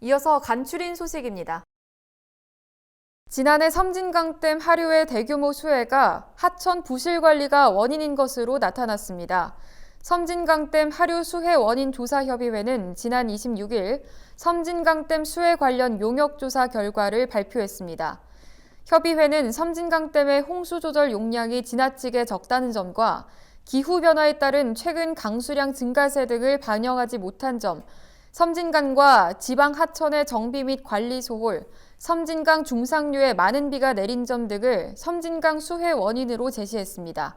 이어서 간추린 소식입니다. 지난해 섬진강댐 하류의 대규모 수해가 하천 부실 관리가 원인인 것으로 나타났습니다. 섬진강댐 하류 수해 원인 조사 협의회는 지난 26일 섬진강댐 수해 관련 용역 조사 결과를 발표했습니다. 협의회는 섬진강댐의 홍수 조절 용량이 지나치게 적다는 점과 기후 변화에 따른 최근 강수량 증가세 등을 반영하지 못한 점, 섬진강과 지방 하천의 정비 및 관리 소홀, 섬진강 중상류에 많은 비가 내린 점 등을 섬진강 수해 원인으로 제시했습니다.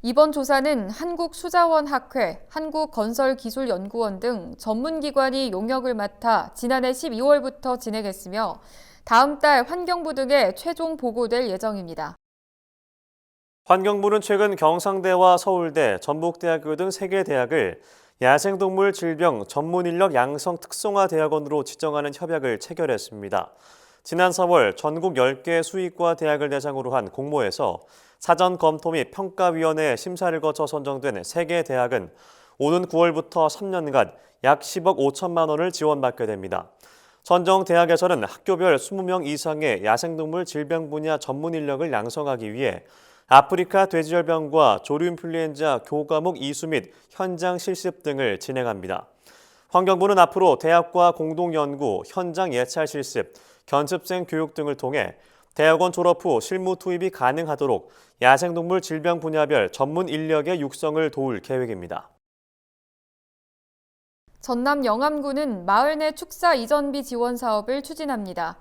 이번 조사는 한국수자원학회, 한국건설기술연구원 등 전문기관이 용역을 맡아 지난해 12월부터 진행했으며 다음 달 환경부 등에 최종 보고될 예정입니다. 환경부는 최근 경상대와 서울대, 전북대학교 등 3개 대학을 야생동물 질병 전문인력 양성 특성화 대학원으로 지정하는 협약을 체결했습니다. 지난 4월 전국 10개 수의과 대학을 대상으로 한 공모에서 사전 검토 및 평가위원회 심사를 거쳐 선정된 3개 대학은 오는 9월부터 3년간 약 10억 5천만 원을 지원받게 됩니다. 선정 대학에서는 학교별 20명 이상의 야생동물 질병 분야 전문 인력을 양성하기 위해 아프리카 돼지열병과 조류인플루엔자 교과목 이수 및 현장 실습 등을 진행합니다. 환경부는 앞으로 대학과 공동연구, 현장 예찰 실습, 견습생 교육 등을 통해 대학원 졸업 후 실무 투입이 가능하도록 야생동물 질병 분야별 전문 인력의 육성을 도울 계획입니다. 전남 영암구는 마을 내 축사 이전비 지원 사업을 추진합니다.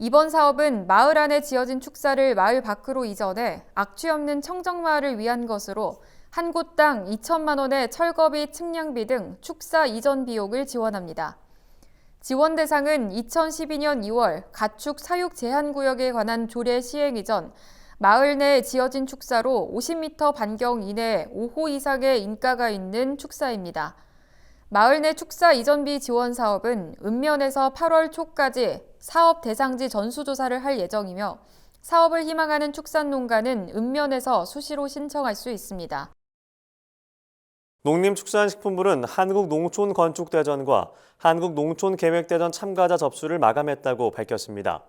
이번 사업은 마을 안에 지어진 축사를 마을 밖으로 이전해 악취 없는 청정마을을 위한 것으로 한 곳당 2천만 원의 철거비, 측량비 등 축사 이전 비용을 지원합니다. 지원 대상은 2012년 2월 가축 사육 제한 구역에 관한 조례 시행 이전 마을 내에 지어진 축사로 50m 반경 이내에 5호 이상의 인가가 있는 축사입니다. 마을 내 축사 이전비 지원 사업은 읍면에서 8월 초까지 사업 대상지 전수조사를 할 예정이며 사업을 희망하는 축산농가는 읍면에서 수시로 신청할 수 있습니다. 농림축산식품부는 한국농촌건축대전과 한국농촌계획대전 참가자 접수를 마감했다고 밝혔습니다.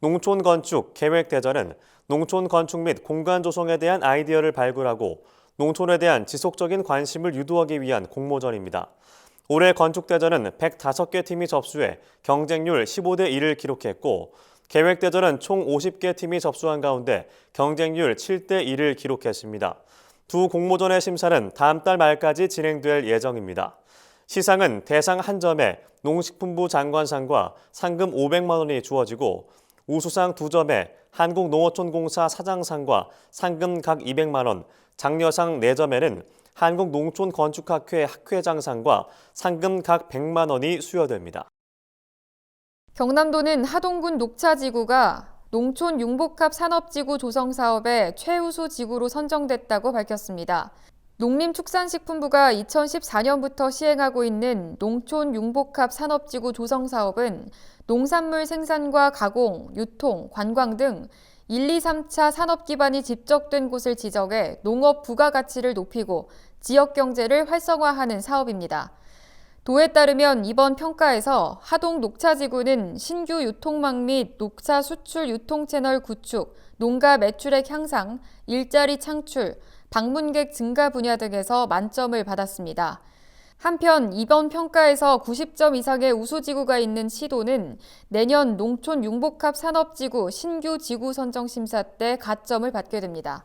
농촌건축 계획대전은 농촌 건축 및 공간 조성에 대한 아이디어를 발굴하고 농촌에 대한 지속적인 관심을 유도하기 위한 공모전입니다. 올해 건축대전은 105개 팀이 접수해 경쟁률 15대 1을 기록했고 계획대전은 총 50개 팀이 접수한 가운데 경쟁률 7대 1을 기록했습니다. 두 공모전의 심사는 다음 달 말까지 진행될 예정입니다. 시상은 대상 한 점에 농식품부 장관상과 상금 500만 원이 주어지고 우수상 두 점에 한국농어촌공사 사장상과 상금 각 200만 원, 장려상 4점에는 한국농촌건축학회 학회장상과 상금 각 100만 원이 수여됩니다. 경남도는 하동군 녹차지구가 농촌 융복합 산업지구 조성 사업의 최우수 지구로 선정됐다고 밝혔습니다. 농림축산식품부가 2014년부터 시행하고 있는 농촌 융복합 산업지구 조성 사업은 농산물 생산과 가공, 유통, 관광 등 1, 2, 3차 산업 기반이 집적된 곳을 지정해 농업 부가가치를 높이고 지역 경제를 활성화하는 사업입니다. 도에 따르면 이번 평가에서 하동 녹차지구는 신규 유통망 및 녹차 수출 유통 채널 구축, 농가 매출액 향상, 일자리 창출, 방문객 증가 분야 등에서 만점을 받았습니다. 한편 이번 평가에서 90점 이상의 우수지구가 있는 시도는 내년 농촌 융복합 산업지구 신규 지구 선정 심사 때 가점을 받게 됩니다.